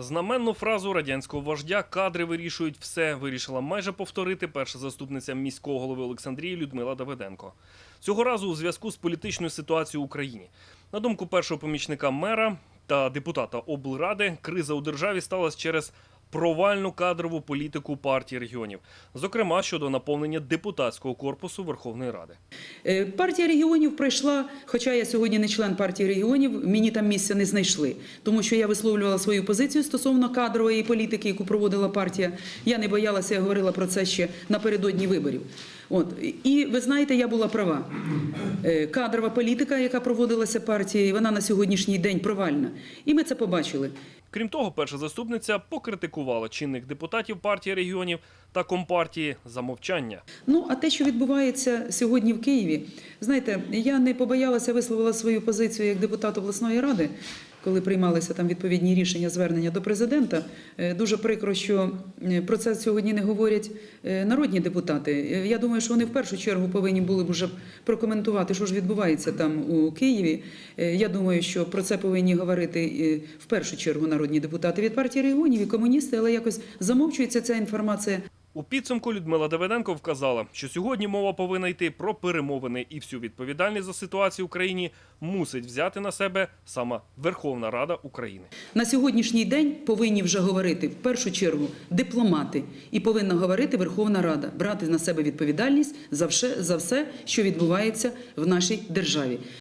Знаменну фразу радянського вождя кадри вирішують все вирішила майже повторити перша заступниця міського голови Олександрії Людмила Давиденко. Цього разу у зв'язку з політичною ситуацією в Україні. На думку першого помічника мера та депутата облради, криза у державі сталася через провальну кадрову політику партії регіонів, зокрема щодо наповнення депутатського корпусу Верховної Ради. Е, Партія регіонів пройшла, хоча я сьогодні не член партії регіонів, мені там місця не знайшли, тому що я висловлювала свою позицію стосовно кадрової політики, яку проводила партія. Я не боялася, я говорила про це ще напередодні виборів. От і ви знаєте, я була права. Е, Кадрова політика, яка проводилася партією, вона на сьогоднішній день провальна. І ми це побачили. Крім того, перша заступниця покритикувала чинних депутатів партії регіонів та компартії за мовчання. Ну, а те, що відбувається сьогодні в Києві, знаєте, я не побоялася висловила свою позицію як депутат обласної ради, коли приймалися там відповідні рішення звернення до президента. Е, Дуже прикро, що е, про це сьогодні не говорять е, народні депутати. Я думаю, що вони в першу чергу повинні були б уже прокоментувати, що ж відбувається там у Києві. Я думаю, що про це повинні говорити в першу чергу народні депутати від партії регіонів і комуністи, але якось замовчується ця інформація. У підсумку Людмила Давиденко вказала, що сьогодні мова повинна йти про перемовини і всю відповідальність за ситуацію в країні мусить взяти на себе саме Верховна Рада України. На сьогоднішній день повинні вже говорити в першу чергу дипломати, і повинна говорити Верховна Рада, брати на себе відповідальність за все, за все, що відбувається в нашій державі.